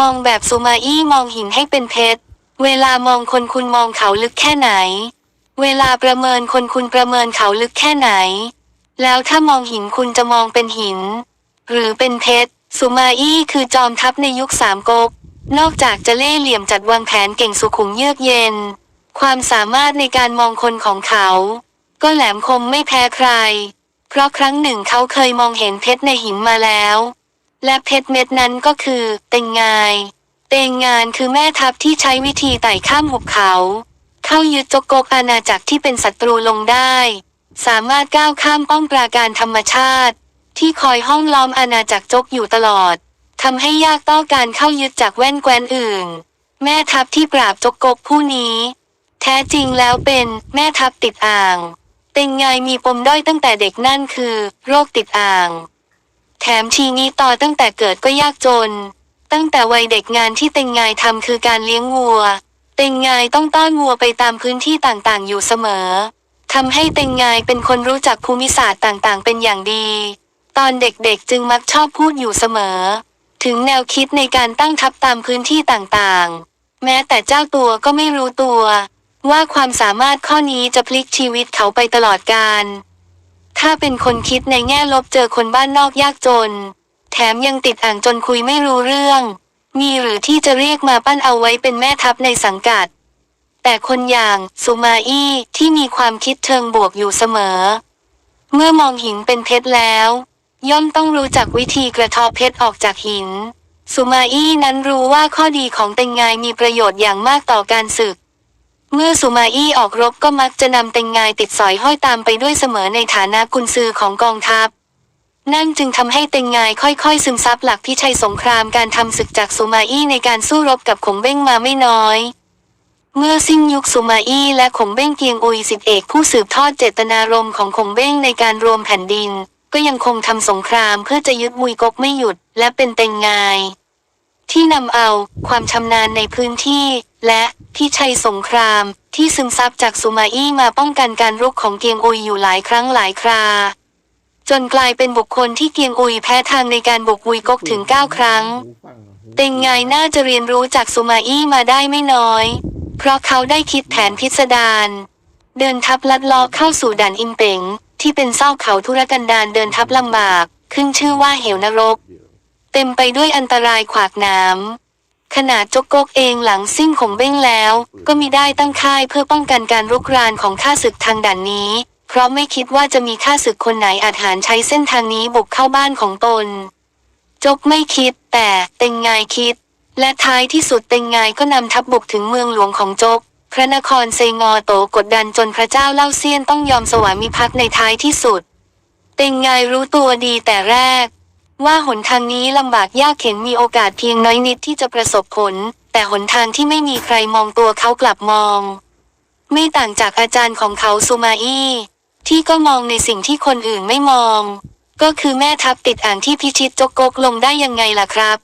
มองแบบซูมาอี้มองหินให้เป็นเพชร เวลามองคนคุณมองเขาลึกแค่ไหน เวลาประเมินคนคุณประเมินเขาลึกแค่ไหน แล้วถ้ามองหินคุณจะมองเป็นหิน หรือเป็นเพชรซูมาอี้คือจอมทัพในยุคสามก๊ก นอกจากจะเล่ห์เหลี่ยมจัดวางแผนเก่งสุขุมเยือกเย็น ความสามารถในการมองคนของเขา ก็แหลมคมไม่แพ้ใคร เพราะครั้งหนึ่งเขาเคยมองเห็นเพชรในหินมาแล้ว และเพชรเม็ดนั้นก็คือเต็งงาย เต็งงานคือแม่ทัพที่ใช้วิธีไต่ข้ามหุบเขา เข้ายึดจกกกอาณาจักรที่เป็นศัตรูลงได้ สามารถก้าวข้ามป้องปราการธรรมชาติ ที่คอยห้องล้อมอาณาจักรจกอยู่ตลอดทำให้ยากต่อการเข้ายึดจากแว่นแคว้นอื่น แม่ทัพที่ปราบจกกกผู้นี้ แท้จริงแล้วเป็นแม่ทัพติดอ่าง เต็งไงมีปมด้อยตั้งแต่เด็กนั่นคือ โรคติดอ่าง แถมทีนี้ต่อตั้งแต่เกิดก็ยากจน ตั้งแต่วัยเด็กงานที่เต็งไงทำคือการเลี้ยงวัว เต็งไงต้องต้อนวัวไปตามพื้นที่ต่างๆ อยู่เสมอทำให้เต็งไงเป็นคนรู้จักภูมิศาสตร์ต่างๆ เป็นอย่างดี ตอนเด็กๆจึงมักชอบพูดอยู่เสมอ ถึงแนวคิดในการตั้งทัพตามพื้นที่ต่างๆ แม้แต่เจ้าตัวก็ไม่รู้ตัว ว่าความสามารถข้อนี้จะพลิกชีวิตเขาไปตลอดกาล ถ้าเป็นคนคิดในแง่ลบเจอคนบ้านนอกยากจน แถมยังติดอ่างจนคุยไม่รู้เรื่อง มีหรือที่จะเรียกมาปั้นเอาไว้เป็นแม่ทัพในสังกัด แต่คนอย่างซูมาอี้ที่มีความคิดเชิงบวกอยู่เสมอ เมื่อมองหินเป็นเพชรแล้ว ย่อมต้องรู้จักวิธีกระทาะเพชรออกจากหินซูมาอี้นั้นรู้ว่าข้อดีของเต็งงมีประโยชน์อย่างมากต่อการศึก เมื่อสุมาอี้ออกรบก็มักจะนำเต็งงายติดสอยห้อยตามไปด้วยเสมอในฐานะกุนซือของกองทัพ นั่นจึงทำให้เต็งงายค่อยๆ ซึมซับหลักพิชัยสงครามการทำศึกจากสุมาอี้ในการสู้รบกับขงเบ้งมาไม่น้อย เมื่อสิ้นยุคสุมาอี้และขงเบ้งเกียงอุยสิทธิเอกผู้สืบทอดเจตนารมณ์ของขงเบ้งในการรวมแผ่นดิน ก็ยังคงทำสงครามเพื่อจะยึดมุยกกไม่หยุด และเป็นเต็งงาย ที่นำเอาความชำนาญในพื้นที่ และพิชัยสงครามที่ซึมซับจากสุมาอี้มาป้องกันการรุกของเกียงอุยอยู่หลายครั้งหลายครา จนกลายเป็นบุคคลที่เกียงอุยแพ้ทางในการบุกมุยกกถึง 9 ครั้ง เต็งไงน่าจะเรียนรู้จากสุมาอี้มาได้ไม่น้อย เพราะเขาได้คิดแผนพิสดารเดินทัพลัดลาะเข้าสู่ด่านอิมเป๋งที่เป็นซอกเขาธุรกันดารเดินทัพลำบาก ขึ้นชื่อว่าเหวนรก เต็มไปด้วยอันตรายขวากน้ำ ขนาดจกกกเองหลังซิ่งของเบ้งแล้ว ก็มีได้ตั้งค่ายเพื่อป้องกันการรุกรานของข้าศึกทางด่านนี้ เพราะไม่คิดว่าจะมีข้าศึกคนไหนอาจหารใช้เส้นทางนี้บุกเข้าบ้านของตน จกไม่คิด แต่เต็งงายคิด และท้ายที่สุดเต็งงายก็นำทัพบุกถึงเมืองหลวงของจก พระนครเซงอโตกดดันจนพระเจ้าเล่าเซียนต้องยอมสวามิภักดิ์ในท้ายที่สุด เต็งงายรู้ตัวดีแต่แรก ว่าหนทางนี้ลำบากยากเข็นมีโอกาสเพียงน้อยนิดที่จะประสบผล แต่หนทางที่ไม่มีใครมองตัวเขากลับมอง ไม่ต่างจากอาจารย์ของเขาซูมาอี้ที่ก็มองในสิ่งที่คนอื่นไม่มอง ก็คือแม่ทัพติดอ่างที่พิชิตจกกกลงได้ยังไงล่ะครับ